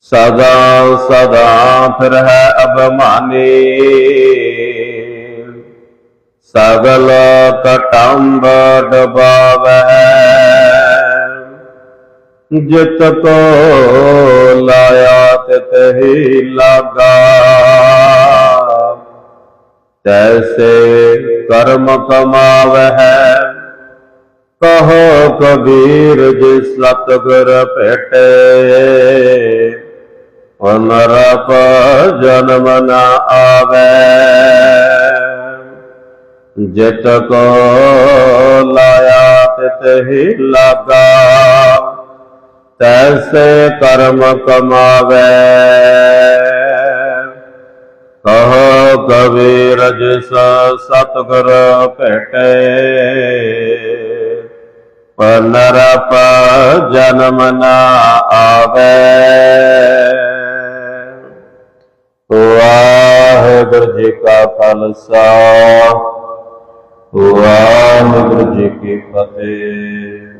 ਸਦਾ ਸਦਾ ਫਿਰ ਹੈ ਅਭਮਾਨੀ। ਸਗਲ ਕਟੰਬ ਡਬਾਵੈ। ਜਿਤ ਕੋ ਲਾਇਆ ਤਿਤ ਹੀ ਲਾਗਾ। ਤੈਸੇ ਕਰਮ ਕਮਾਵਹਿ ਕਹੋ ਕਬੀਰ ਜਿਸ ਸਤਗੁਰ ਭੇਟੇ ਅਨਰਪ ਜਨਮ ਨ ਆਵੇ ਜਿਤ ਕੋ ਲਾਇਆ ਤਿਤ ਹੀ ਲਾਗਾ ਤੈਸੇ ਕਰਮ ਕਮਾਵੇ ਕਹੋ ਕਬੀਰ ਜਿਸ ਸਤਗੁਰ ਭੇਟੇ ਪਨਰਪ ਜਨਮ ਨ ਆਵੇ। ਵਾਹਿਗੁਰੂ ਜੀ ਕਾ ਖਾਲਸਾ ਵਾਹਿਗੁਰੂ ਜੀ ਕੀ ਫਤਿਹ।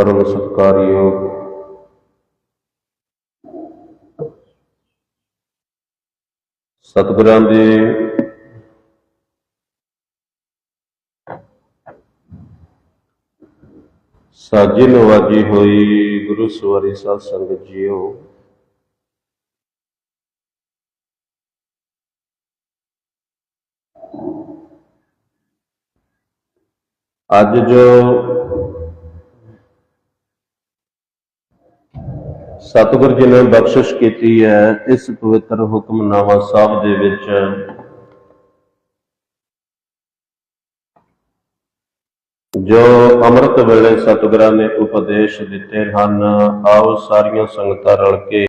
ਪਰਮ ਸਤਕਾਰਯੋਗ ਸਤਿਗੁਰਾਂ ਦੇ ਸਾਜੀ ਨਵਾਜੀ ਹੋਈ ਗੁਰੂ ਸਵਾਰੀ ਸਾਧ ਸੰਗਤ ਜੀਓ। ਅੱਜ ਜੋ ਸਤਿਗੁਰ ਜੀ ਨੇ ਬਖਸ਼ਿਸ਼ ਕੀਤੀ ਹੈ, ਇਸ ਪਵਿੱਤਰ ਹੁਕਮਨਾਮਾ ਸਾਹਿਬ ਦੇ ਵਿੱਚ। ਜੋ ਅੰਮ੍ਰਿਤ ਵੇਲੇ ਸਤਿਗੁਰਾਂ ਨੇ ਉਪਦੇਸ਼ ਦਿੱਤੇ ਹਨ, ਆਓ ਸਾਰੀਆਂ ਸੰਗਤਾਂ ਰਲ ਕੇ